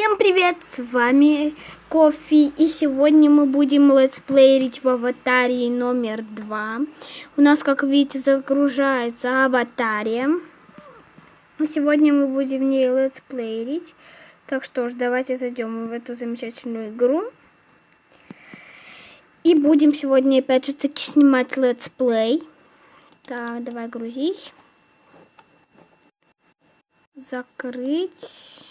Всем привет, с вами Кофи, и сегодня мы будем летсплеерить в аватаре номер два. У нас, как видите, загружается аватария. Сегодня мы будем в ней летсплеерить. Так что ж, давайте зайдем в эту замечательную игру. И будем сегодня опять же таки снимать летсплей. Так, давай грузись. Закрыть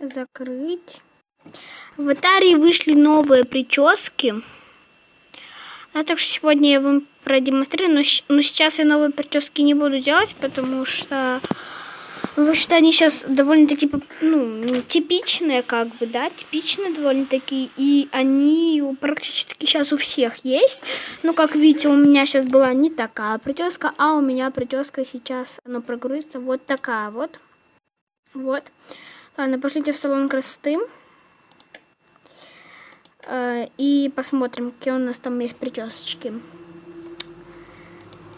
закрыть. В аватаре вышли новые прически. А что сегодня я вам продемонстрирую, но, но сейчас я новые прически не буду делать, потому что потому что они сейчас довольно-таки ну, типичные, как бы, да, типичные довольно-таки, и они практически сейчас у всех есть. Но, как видите, у меня сейчас была не такая прическа, а у меня прическа сейчас, она прогрузится вот такая вот. Вот. Ладно, пошлите в салон красоты. Э, и посмотрим, какие у нас там есть причесочки.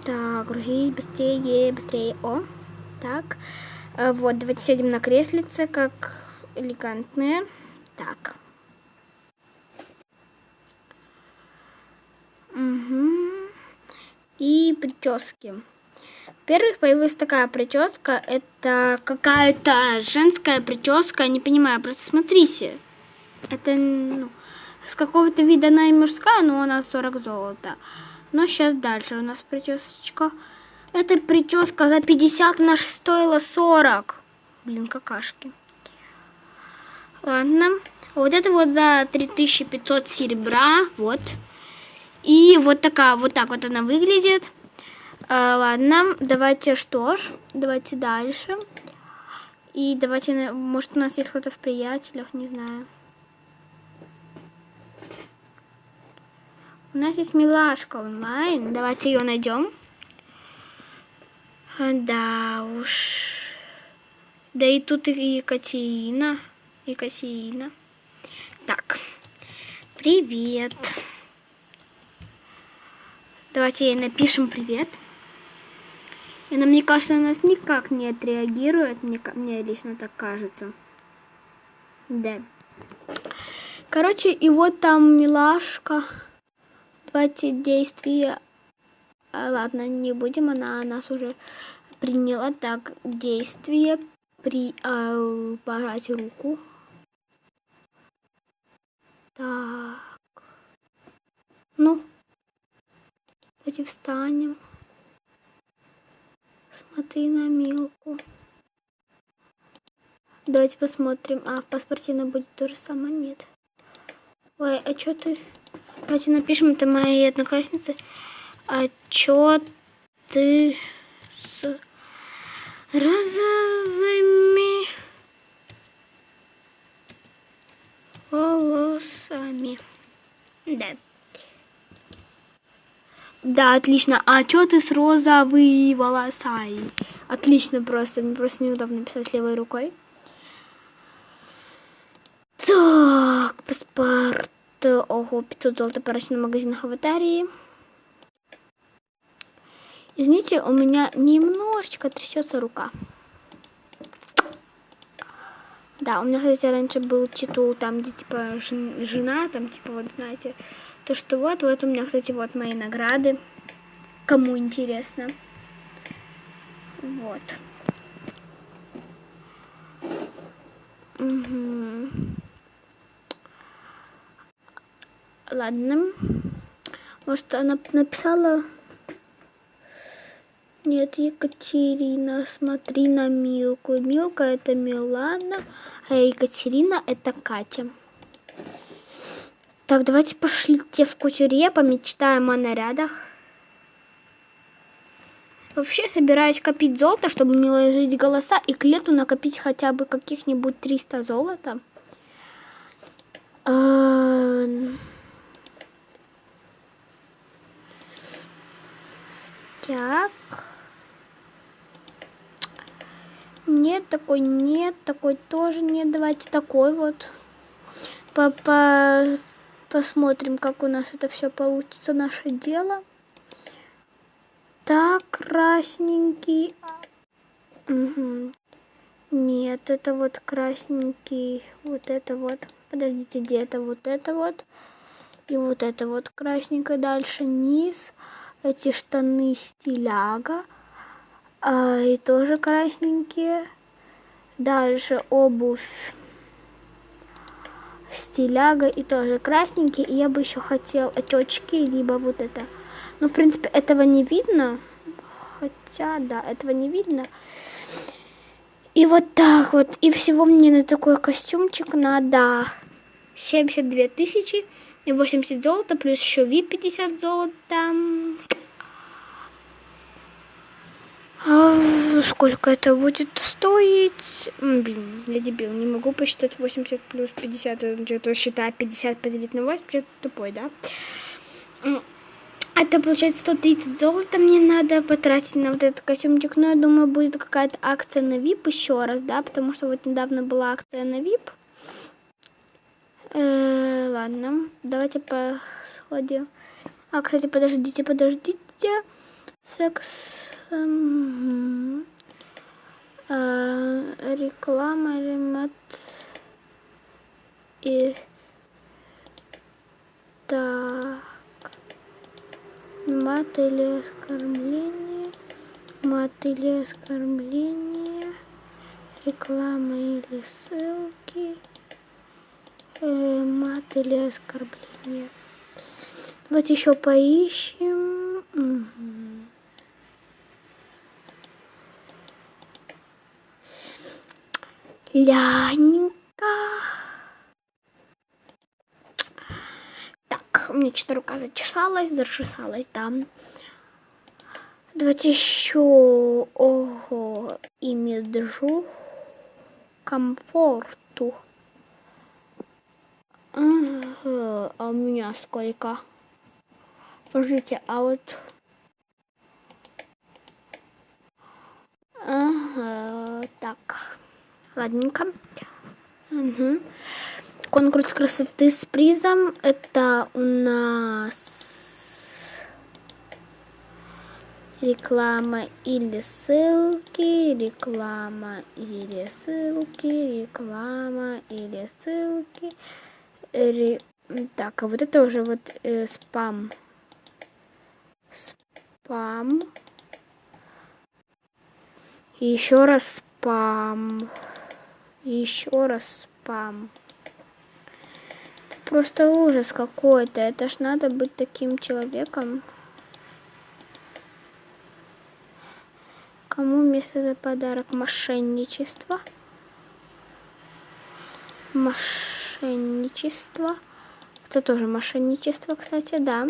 Так, грузись быстрее, быстрее. О, так. Э, вот, давайте сядем на креслице, как элегантные. Так. Угу. И прически. Во-первых, появилась такая прическа. Это какая-то женская прическа. Не понимаю, просто смотрите. Это ну, с какого-то вида она и мужская, но она 40 золота. Но сейчас дальше у нас причесочка. Эта прическа за 50 наш стоила 40. Блин, какашки. Ладно. Вот это вот за 3500 серебра. Вот. И вот такая, вот так вот она выглядит. А, ладно, давайте что ж, давайте дальше. И давайте, может, у нас есть кто-то в приятелях, не знаю. У нас есть милашка онлайн. Давайте ее найдем. Да уж. Да и тут и Екатерина. Екатерина. Так. Привет. Давайте ей напишем привет. И она, мне кажется, на нас никак не отреагирует. Мне, мне лично так кажется. Да. Короче, и вот там милашка. Давайте действия. А, ладно, не будем, она нас уже приняла. Так, действие. При а, пожать руку. Так. Ну, давайте встанем. Смотри на Милку. Давайте посмотрим. А, в паспорте она будет то же самое? Нет. Ой, а что ты... Давайте напишем, это мои одноклассницы. А чё ты с розовыми волосами? Да. Да, отлично. А чё ты с розовыми волосами? Отлично просто. Мне просто неудобно писать левой рукой. Так, паспорт. Ого, 500 золота порочный магазин аватарии. Извините, у меня немножечко трясется рука. Да, у меня, кстати, раньше был титул там, где, типа, жена, там, типа, вот, знаете, то, что вот, вот у меня, кстати, вот мои награды. Кому интересно. Вот. Угу. Ладно. Может, она написала... Нет, Екатерина, смотри на Милку. Милка это Милана, а Екатерина это Катя. Так, давайте пошлите в кутюре, помечтаем о нарядах. Вообще собираюсь копить золото, чтобы не ложить голоса и к лету накопить хотя бы каких-нибудь 300 золота. Так. Нет, такой нет, такой тоже нет. Давайте такой вот. По, по Посмотрим, как у нас это все получится, наше дело. Так, красненький. Угу. Нет, это вот красненький, вот это вот. Подождите, где это вот это вот. И вот это вот красненькое. Дальше низ. Эти штаны стиляга. А, и тоже красненькие. Дальше обувь стиляга и тоже красненький. И я бы еще хотел очечки, либо вот это. Ну, в принципе, этого не видно. Хотя, да, этого не видно. И вот так вот. И всего мне на такой костюмчик надо 72 тысячи и 80 золота, плюс еще VIP 50 золота. А сколько это будет стоить? Блин, я дебил, не могу посчитать 80 плюс 50, что-то считаю 50 поделить на 8, что-то тупой, да? Это получается 130 золота мне надо потратить на вот этот костюмчик. Но я думаю, будет какая-то акция на VIP еще раз, да, потому что вот недавно была акция на VIP. Э, ладно, давайте посходим. А, кстати, подождите, подождите. Секс... Эм, э, реклама, ремонт и... Так... Мат или оскорбление, мат или оскорбление, реклама или ссылки, э, мат или оскорбление. Вот еще поищем. Угу. Ляненько. Так, у меня что-то рука зачесалась, зачесалась, да. Давайте еще ого и меджу комфорту. Ага, а у меня сколько? Подождите, а вот... Ага, так, ладненько. Угу. Конкурс красоты с призом. Это у нас реклама или ссылки, реклама или ссылки, реклама или ссылки. Ре... Так, а вот это уже вот э, спам. Спам. еще раз спам. Еще раз спам. Это просто ужас какой-то. Это ж надо быть таким человеком. Кому место за подарок? Мошенничество мошенничество. Это тоже мошенничество, кстати, да.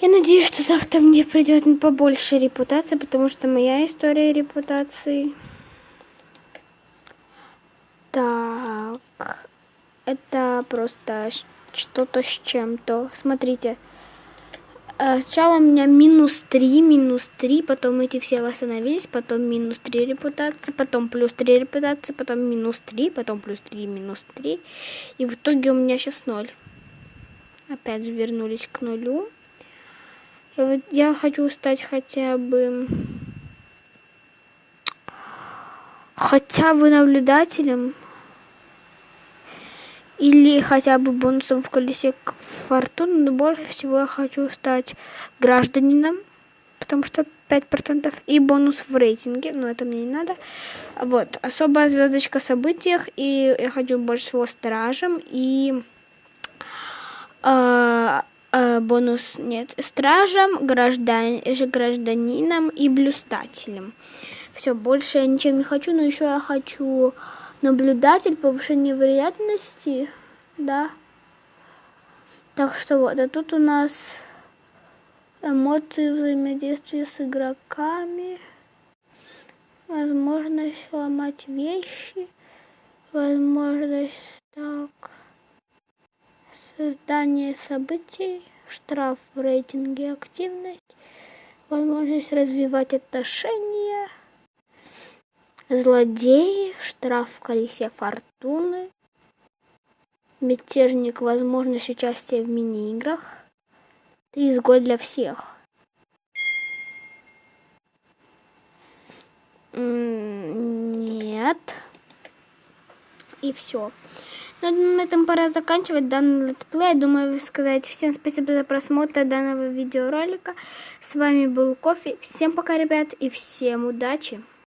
Я надеюсь, что завтра мне придет побольше репутации, потому что моя история репутации. Так, это просто что-то с чем-то. Смотрите. Э, сначала у меня минус 3, минус 3, потом эти все восстановились, потом минус 3 репутации, потом плюс 3 репутации, потом минус 3, потом плюс 3, минус 3. И в итоге у меня сейчас 0. Опять же вернулись к нулю. И вот я хочу стать хотя бы... Хотя бы наблюдателем или хотя бы бонусом в колесе фортуны, но больше всего я хочу стать гражданином, потому что 5% и бонус в рейтинге, но это мне не надо. Вот, особая звездочка в событиях, и я хочу больше всего стражем, и э, э, бонус, нет, стражем, граждан, гражданином и блюстателем. Все, больше я ничем не хочу, но еще я хочу наблюдатель, повышение вероятности, да. Так что вот, а тут у нас эмоции взаимодействия с игроками, возможность ломать вещи, возможность так, создание событий, штраф в рейтинге активность, возможность развивать отношения, Злодеи, штраф в колесе фортуны, мятежник, возможность участия в мини-играх, ты изгой для всех. Нет. И все. Ну, на этом пора заканчивать данный летсплей. Думаю, сказать всем спасибо за просмотр данного видеоролика. С вами был Кофе. Всем пока, ребят, и всем удачи.